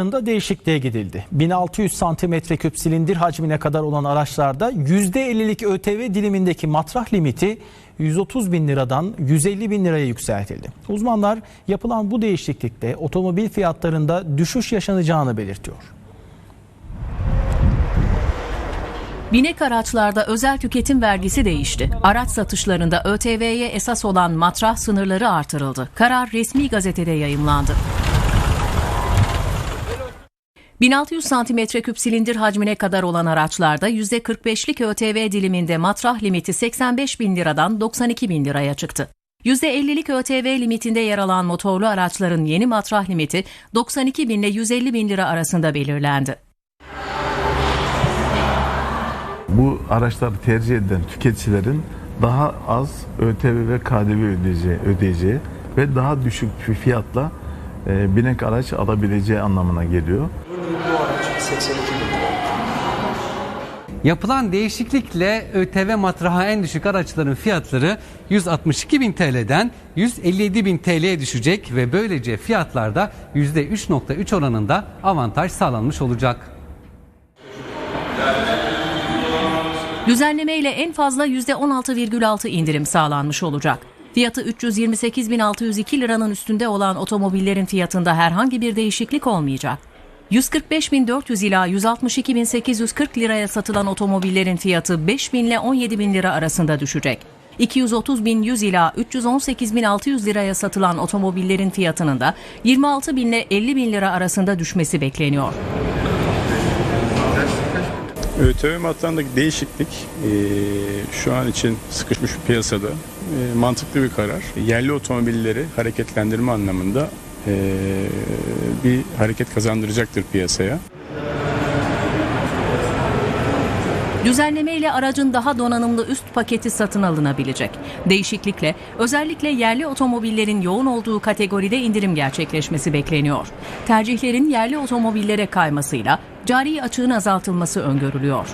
da değişikliğe gidildi. 1600 santimetre küp silindir hacmine kadar olan araçlarda %50'lik ÖTV dilimindeki matrah limiti 130 bin liradan 150 bin liraya yükseltildi. Uzmanlar yapılan bu değişiklikle otomobil fiyatlarında düşüş yaşanacağını belirtiyor. Binek araçlarda özel tüketim vergisi değişti. Araç satışlarında ÖTV'ye esas olan matrah sınırları artırıldı. Karar resmi gazetede yayımlandı. 1600 santimetre küp silindir hacmine kadar olan araçlarda %45'lik ÖTV diliminde matrah limiti 85 bin liradan 92 bin liraya çıktı. %50'lik ÖTV limitinde yer alan motorlu araçların yeni matrah limiti 92 bin ile 150 bin lira arasında belirlendi. Bu araçları tercih eden tüketicilerin daha az ÖTV ve KDV ödeyeceği, ödeyeceği ve daha düşük fiyatla e, binek araç alabileceği anlamına geliyor. Bu araç 82 bin lira. Yapılan değişiklikle ÖTV matraha en düşük araçların fiyatları 162 bin TL'den 157 bin TL'ye düşecek ve böylece fiyatlarda %3.3 oranında avantaj sağlanmış olacak. Düzenleme ile en fazla %16,6 indirim sağlanmış olacak. Fiyatı 328.602 liranın üstünde olan otomobillerin fiyatında herhangi bir değişiklik olmayacak. 145.400 ila 162.840 liraya satılan otomobillerin fiyatı 5.000 ile 17.000 lira arasında düşecek. 230.100 ila 318.600 liraya satılan otomobillerin fiyatının da 26.000 ile 50.000 lira arasında düşmesi bekleniyor. ÖTV matrağındaki değişiklik eee, şu an için sıkışmış bir piyasada eee, mantıklı bir karar. Yerli otomobilleri hareketlendirme anlamında bir hareket kazandıracaktır piyasaya. Düzenleme ile aracın daha donanımlı üst paketi satın alınabilecek. Değişiklikle özellikle yerli otomobillerin yoğun olduğu kategoride indirim gerçekleşmesi bekleniyor. Tercihlerin yerli otomobillere kaymasıyla cari açığın azaltılması öngörülüyor.